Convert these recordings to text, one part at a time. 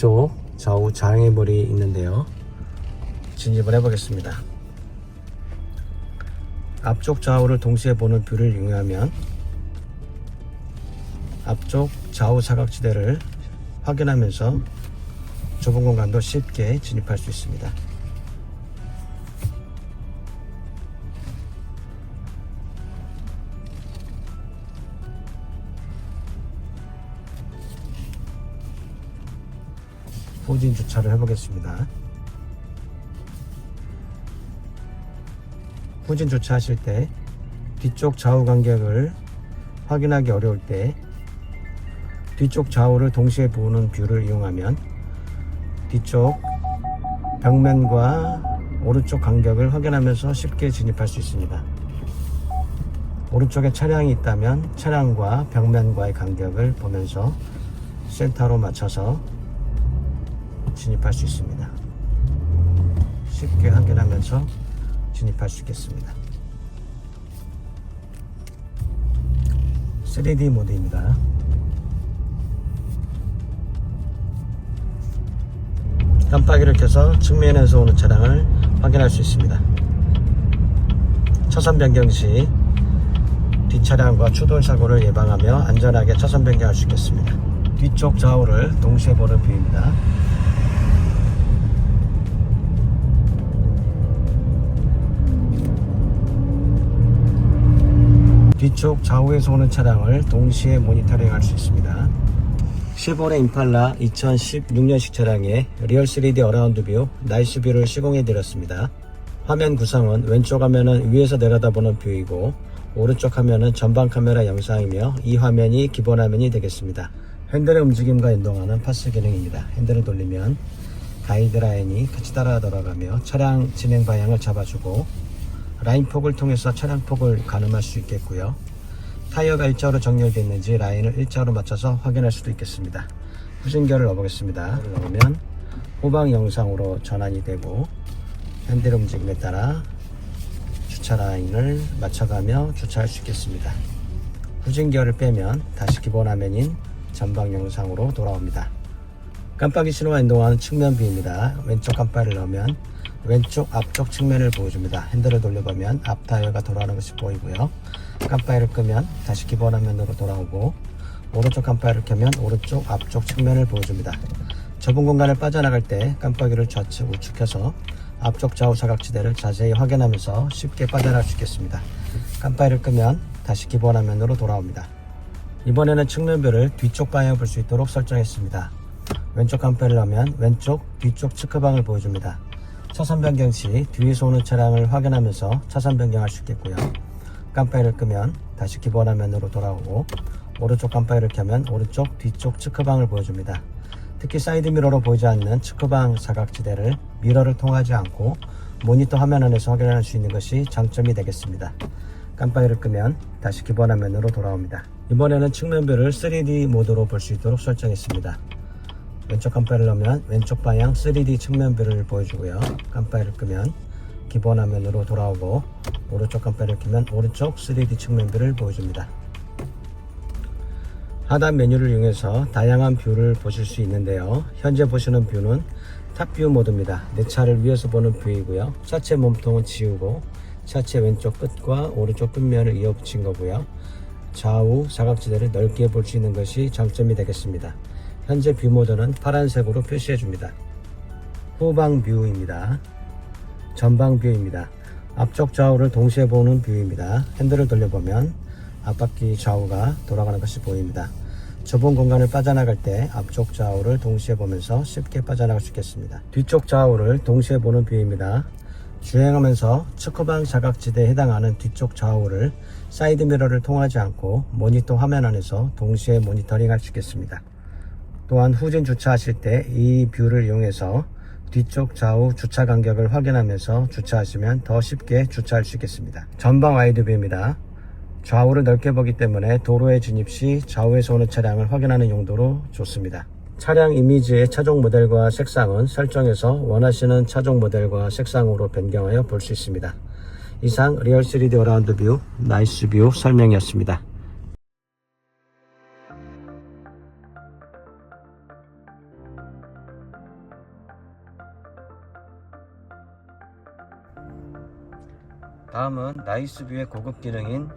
뒤쪽 좌우 장애물이 있는데요. 진입을 해보겠습니다. 앞쪽 좌우를 동시에 보는 뷰를 이용하면 앞쪽 좌우 사각지대를 확인하면서 좁은 공간도 쉽게 진입할 수 있습니다. 후진 주차를 해보겠습니다. 후진 주차하실 때 뒤쪽 좌우 간격을 확인하기 어려울 때 뒤쪽 좌우를 동시에 보는 뷰를 이용하면 뒤쪽 벽면과 오른쪽 간격을 확인하면서 쉽게 진입할 수 있습니다. 오른쪽에 차량이 있다면 차량과 벽면과의 간격을 보면서 센터로 맞춰서 진입할 수 있습니다. 쉽게 확인하면서 진입할 수 있겠습니다. 3D 모드입니다. 깜빡이를 켜서 측면에서 오는 차량을 확인할 수 있습니다. 차선 변경 시 뒷차량과 추돌 사고를 예방하며 안전하게 차선 변경할 수 있겠습니다. 뒤쪽 좌우를 동시에 보는 뷰입니다. 뒤쪽 좌우에서 오는 차량을 동시에 모니터링 할 수 있습니다. 쉐보레 임팔라 2016년식 차량의 리얼 3D 어라운드 뷰, 나이스 뷰를 시공해 드렸습니다. 화면 구성은 왼쪽 화면은 위에서 내려다보는 뷰이고 오른쪽 화면은 전방 카메라 영상이며 이 화면이 기본 화면이 되겠습니다. 핸들의 움직임과 연동하는 파스 기능입니다. 핸들을 돌리면 가이드라인이 같이 따라 돌아가며 차량 진행 방향을 잡아주고 라인 폭을 통해서 차량 폭을 가늠할 수 있겠고요. 타이어가 일자로 정렬되어 있는지 라인을 일자로 맞춰서 확인할 수도 있겠습니다. 후진결을 넣어보겠습니다. 넣으면 후방 영상으로 전환이 되고 핸들 움직임에 따라 주차 라인을 맞춰가며 주차할 수 있겠습니다. 후진결을 빼면 다시 기본 화면인 전방 영상으로 돌아옵니다. 깜빡이 신호와 연동하는 측면 뷰입니다. 왼쪽 깜빡이를 넣으면 왼쪽 앞쪽 측면을 보여줍니다. 핸들을 돌려보면 앞 타이어가 돌아가는 것이 보이고요. 깜빡이를 끄면 다시 기본 화면으로 돌아오고 오른쪽 깜빡이를 켜면 오른쪽 앞쪽 측면을 보여줍니다. 좁은 공간을 빠져나갈 때 깜빡이를 좌측 우측해서 앞쪽 좌우 사각지대를 자세히 확인하면서 쉽게 빠져나갈 수 있겠습니다. 깜빡이를 끄면 다시 기본 화면으로 돌아옵니다. 이번에는 측면뷰를 뒤쪽 방향을 볼 수 있도록 설정했습니다. 왼쪽 깜빡이를 하면 왼쪽, 뒤쪽 측크방을 보여줍니다. 차선 변경 시 뒤에서 오는 차량을 확인하면서 차선 변경할 수 있겠고요. 깜빡이를 끄면 다시 기본 화면으로 돌아오고 오른쪽 깜빡이를 켜면 오른쪽, 뒤쪽 측크방을 보여줍니다. 특히 사이드 미러로 보이지 않는 측크방 사각지대를 미러를 통하지 않고 모니터 화면 안에서 확인할 수 있는 것이 장점이 되겠습니다. 깜빡이를 끄면 다시 기본 화면으로 돌아옵니다. 이번에는 측면뷰를 3D 모드로 볼 수 있도록 설정했습니다. 왼쪽 깜빡이를 넣으면 왼쪽 방향 3D 측면뷰를 보여주고요. 깜빡이를 끄면 기본 화면으로 돌아오고 오른쪽 깜빡이를 켜면 오른쪽 3D 측면뷰를 보여줍니다. 하단 메뉴를 이용해서 다양한 뷰를 보실 수 있는데요. 현재 보시는 뷰는 탑뷰 모드입니다. 내 차를 위에서 보는 뷰이고요. 차체 몸통은 지우고 차체 왼쪽 끝과 오른쪽 끝면을 이어붙인 거고요. 좌우 사각지대를 넓게 볼 수 있는 것이 장점이 되겠습니다. 현재 뷰 모드는 파란색으로 표시해 줍니다. 후방 뷰입니다. 전방 뷰입니다. 앞쪽 좌우를 동시에 보는 뷰입니다. 핸들을 돌려보면 앞바퀴 좌우가 돌아가는 것이 보입니다. 좁은 공간을 빠져나갈 때 앞쪽 좌우를 동시에 보면서 쉽게 빠져나갈 수 있겠습니다. 뒤쪽 좌우를 동시에 보는 뷰입니다. 주행하면서 측후방 사각지대에 해당하는 뒤쪽 좌우를 사이드 미러를 통하지 않고 모니터 화면 안에서 동시에 모니터링 할 수 있겠습니다. 또한 후진 주차하실 때 이 뷰를 이용해서 뒤쪽 좌우 주차 간격을 확인하면서 주차하시면 더 쉽게 주차할 수 있겠습니다. 전방 와이드 뷰입니다. 좌우를 넓게 보기 때문에 도로에 진입 시 좌우에서 오는 차량을 확인하는 용도로 좋습니다. 차량 이미지의 차종 모델과 색상은 설정해서 원하시는 차종 모델과 색상으로 변경하여 볼 수 있습니다. 이상 리얼 3D 어라운드 뷰 나이스 뷰 설명이었습니다. 다음은 나이스뷰의 고급 기능인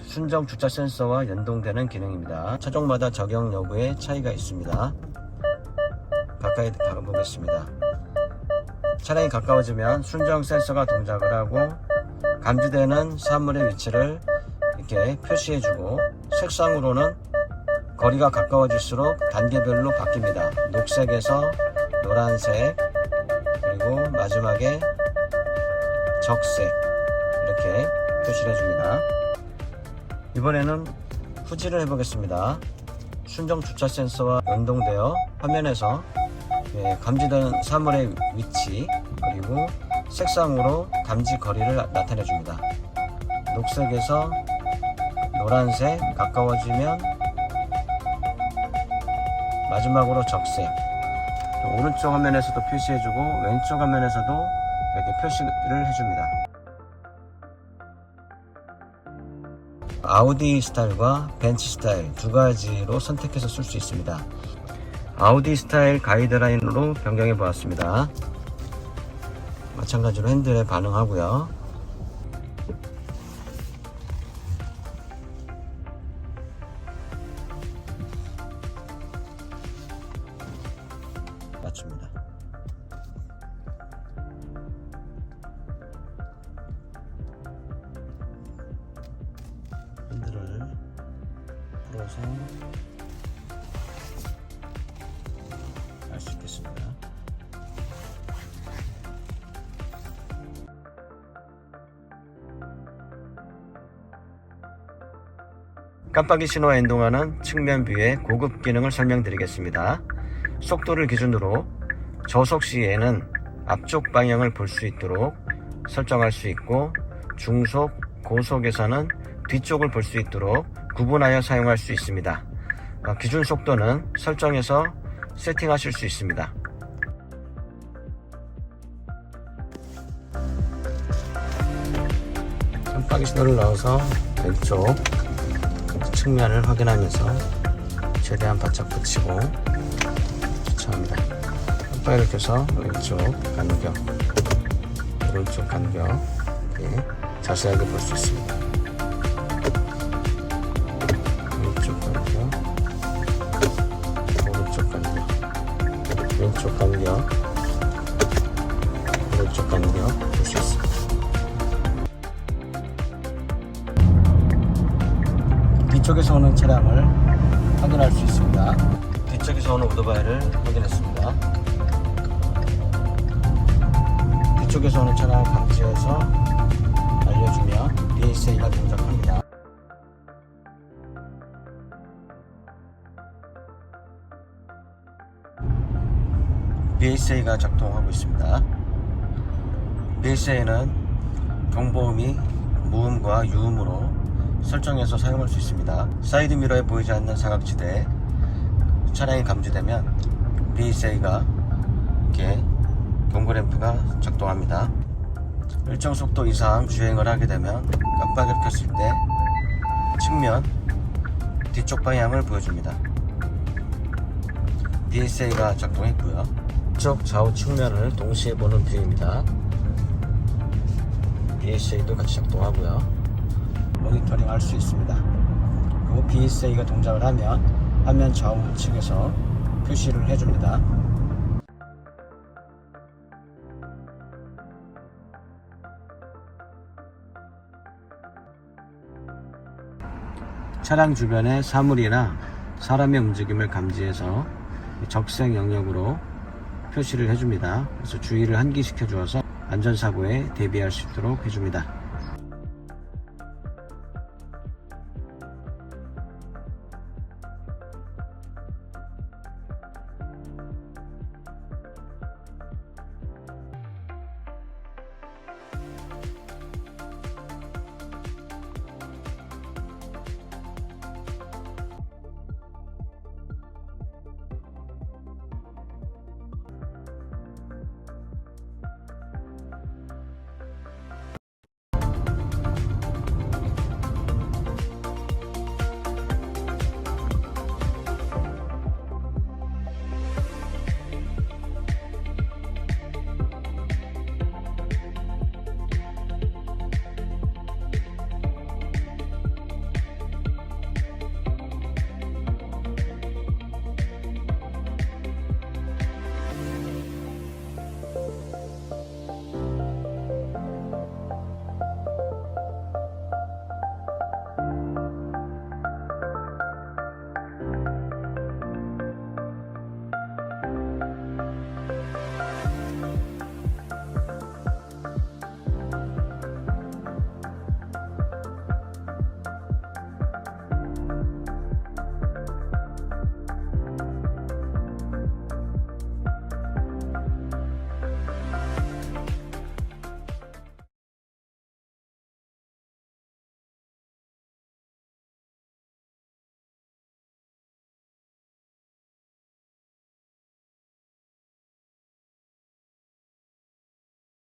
순정 주차 센서와 연동되는 기능입니다. 차종마다 적용 여부에 차이가 있습니다. 가까이 가보겠습니다. 차량이 가까워지면 순정 센서가 동작을 하고 감지되는 사물의 위치를 이렇게 표시해주고 색상으로는 거리가 가까워질수록 단계별로 바뀝니다. 녹색에서 노란색 그리고 마지막에 적색 이렇게 표시를 해줍니다. 이번에는 후지를 해보겠습니다. 순정 주차 센서와 연동되어 화면에서 예, 감지되는 사물의 위치 그리고 색상으로 감지 거리를 나- 나타내 줍니다. 녹색에서 노란색 가까워지면 마지막으로 적색 오른쪽 화면에서도 표시해주고 왼쪽 화면에서도 이렇게 표시를 해줍니다. 아우디 스타일과 벤츠 스타일 두 가지로 선택해서 쓸 수 있습니다. 아우디 스타일 가이드라인으로 변경해 보았습니다. 마찬가지로 핸들에 반응하고요. 맞춥니다. 깜빡이 신호와 연동하는 측면 뷰의 고급 기능을 설명드리겠습니다. 속도를 기준으로 저속 시에는 앞쪽 방향을 볼 수 있도록 설정할 수 있고 중속, 고속에서는 뒤쪽을 볼 수 있도록 구분하여 사용할 수 있습니다. 어, 기준 속도는 설정해서 세팅하실 수 있습니다. 깜빡이 신호를 넣어서 왼쪽 측면을 확인하면서 최대한 바짝 붙이고 주차합니다. 깜빡이를 켜서 왼쪽 간격, 오른쪽 간격 자세하게 볼 수 있습니다. 왼쪽 간격, 오른쪽 간격, 왼쪽 간격, 오른쪽 간격 볼 수 있습니다. 뒤쪽에서 오는 차량을 확인할 수 있습니다. 뒤쪽에서 오는 오토바이를 확인했습니다. 뒤쪽에서 오는 차량을 감지해서 알려주면 BSA가 동작합니다. BSA가 작동하고 있습니다. BSA는 경보음이 무음과 유음으로 설정해서 사용할 수 있습니다. 사이드 미러에 보이지 않는 사각지대에 차량이 감지되면 BSA가 이렇게 경고 램프가 작동합니다. 일정 속도 이상 주행을 하게 되면 깜빡이를 켰을 때 측면 뒤쪽 방향을 보여줍니다. BSA가 작동했고요. 쪽 좌우 측면을 동시에 보는 뷰입니다. BSA도 같이 작동하고요. 모니터링 할 수 있습니다. 그리고 BSA가 동작을 하면 화면 좌우측에서 표시를 해줍니다. 차량 주변의 사물이나 사람의 움직임을 감지해서 적색 영역으로 표시를 해줍니다. 그래서 주의를 환기시켜 주어서 안전사고에 대비할 수 있도록 해줍니다.